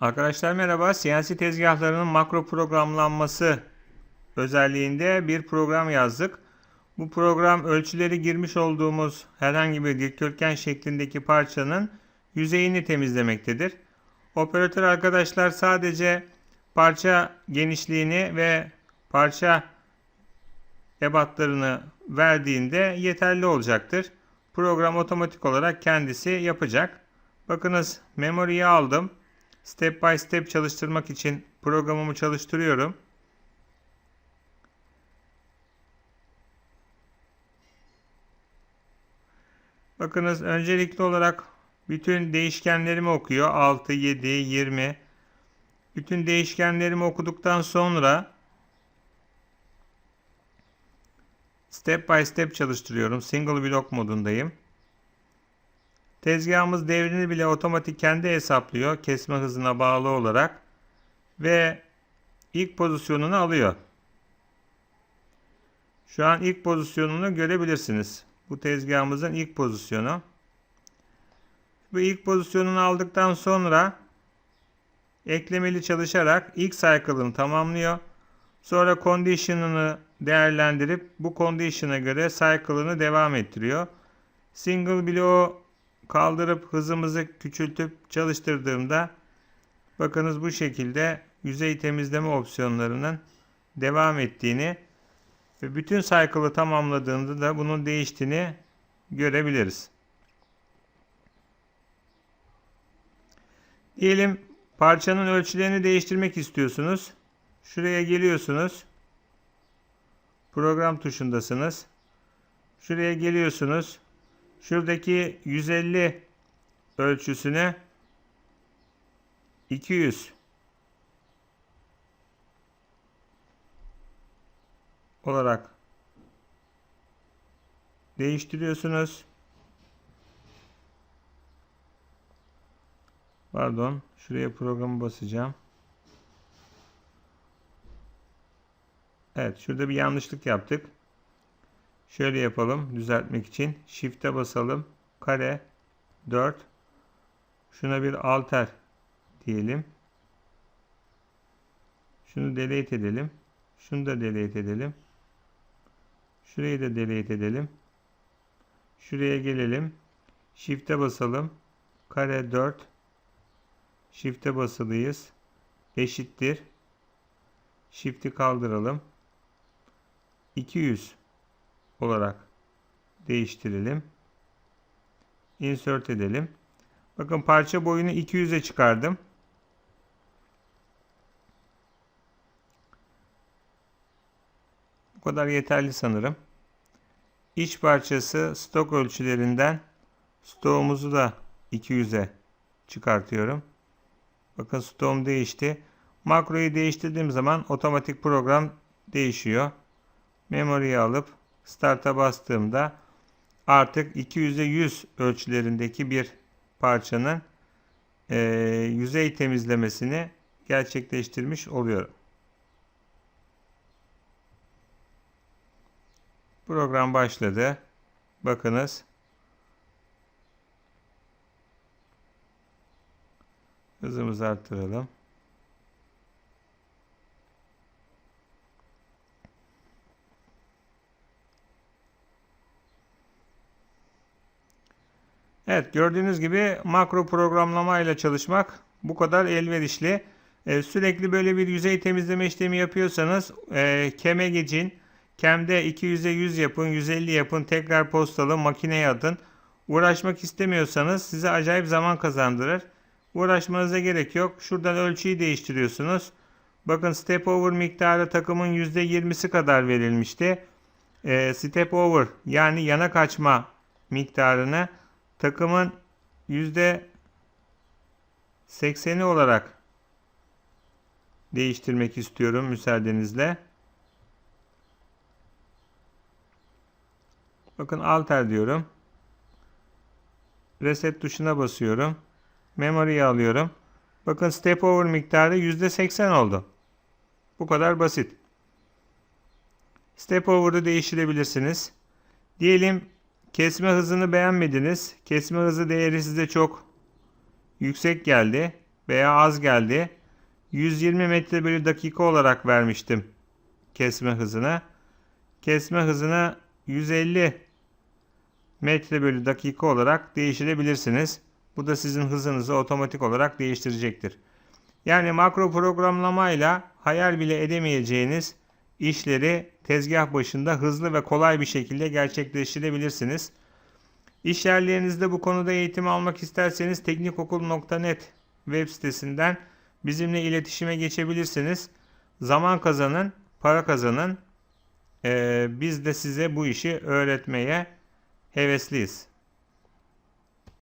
Arkadaşlar merhaba. Siyasi tezgahlarının makro programlanması özelliğinde bir program yazdık. Bu program ölçüleri girmiş olduğumuz herhangi bir dikdörtgen şeklindeki parçanın yüzeyini temizlemektedir. Operatör arkadaşlar sadece parça genişliğini ve parça ebatlarını verdiğinde yeterli olacaktır. Program otomatik olarak kendisi yapacak. Bakınız memory'yi aldım. Step by step çalıştırmak için programımı çalıştırıyorum. Bakınız öncelikli olarak bütün değişkenlerimi okuyor. 6, 7, 20. Bütün değişkenlerimi okuduktan sonra step by step çalıştırıyorum. Single block modundayım. Tezgahımız devrini bile otomatik kendi hesaplıyor kesme hızına bağlı olarak ve ilk pozisyonunu alıyor. Şu an ilk pozisyonunu görebilirsiniz. Bu tezgahımızın ilk pozisyonu. Bu ilk pozisyonunu aldıktan sonra eklemeli çalışarak ilk cycle'ını tamamlıyor. Sonra condition'ını değerlendirip bu condition'a göre cycle'ını devam ettiriyor. Single bloğu kaldırıp hızımızı küçültüp çalıştırdığımda bakınız bu şekilde yüzey temizleme opsiyonlarının devam ettiğini ve bütün cycle'ı tamamladığında da bunun değiştiğini görebiliriz. Diyelim parçanın ölçülerini değiştirmek istiyorsunuz. Şuraya geliyorsunuz. Program tuşundasınız. Şuraya geliyorsunuz. Şuradaki 150 ölçüsünü 200 olarak değiştiriyorsunuz. Pardon, şuraya programı basacağım. Evet, şurada bir yanlışlık yaptık. Şöyle yapalım düzeltmek için. Shift'e basalım. Kare 4. Şuna bir alter diyelim. Şunu delete edelim. Şunu da delete edelim. Şurayı da delete edelim. Şuraya gelelim. Shift'e basalım. Kare 4. Shift'e basılıyız. Eşittir. Shift'i kaldıralım. 200 olarak değiştirelim. Insert edelim. Bakın parça boyunu 200'e çıkardım. Bu kadar yeterli sanırım. İç parçası stok ölçülerinden stoğumuzu da 200'e çıkartıyorum. Bakın stoğum değişti. Makroyu değiştirdiğim zaman otomatik program değişiyor. Memory'yi alıp Start'a bastığımda artık 200'e 100 ölçülerindeki bir parçanın e, yüzey temizlemesini gerçekleştirmiş oluyorum. Program başladı. Bakınız. Hızımızı arttıralım. Evet gördüğünüz gibi makro programlama ile çalışmak bu kadar elverişli. Ee, sürekli böyle bir yüzey temizleme işlemi yapıyorsanız e, keme geçin. Kem'de 200'e 100 yapın, 150 yapın, tekrar postalı makineye atın. Uğraşmak istemiyorsanız size acayip zaman kazandırır. Uğraşmanıza gerek yok. Şuradan ölçüyü değiştiriyorsunuz. Bakın step over miktarı takımın %20'si kadar verilmişti. E, step over yani yana kaçma miktarını takımın yüzde 80'i olarak değiştirmek istiyorum müsaadenizle. Bakın alter diyorum. Reset tuşuna basıyorum. Memory'yi alıyorum. Bakın step over miktarı %80 oldu. Bu kadar basit. Step over'ı değiştirebilirsiniz. Diyelim Kesme hızını beğenmediniz. Kesme hızı değeri size çok yüksek geldi. veya az geldi. 120 metre bölü dakika olarak vermiştim kesme hızını. Kesme hızını 150 metre bölü dakika olarak değiştirebilirsiniz. Bu da sizin hızınızı otomatik olarak değiştirecektir. Yani makro programlamayla hayal bile edemeyeceğiniz işleri tezgah başında hızlı ve kolay bir şekilde gerçekleştirebilirsiniz. İş yerlerinizde bu konuda eğitim almak isterseniz teknikokul.net web sitesinden bizimle iletişime geçebilirsiniz. Zaman kazanın, para kazanın. Ee, biz de size bu işi öğretmeye hevesliyiz.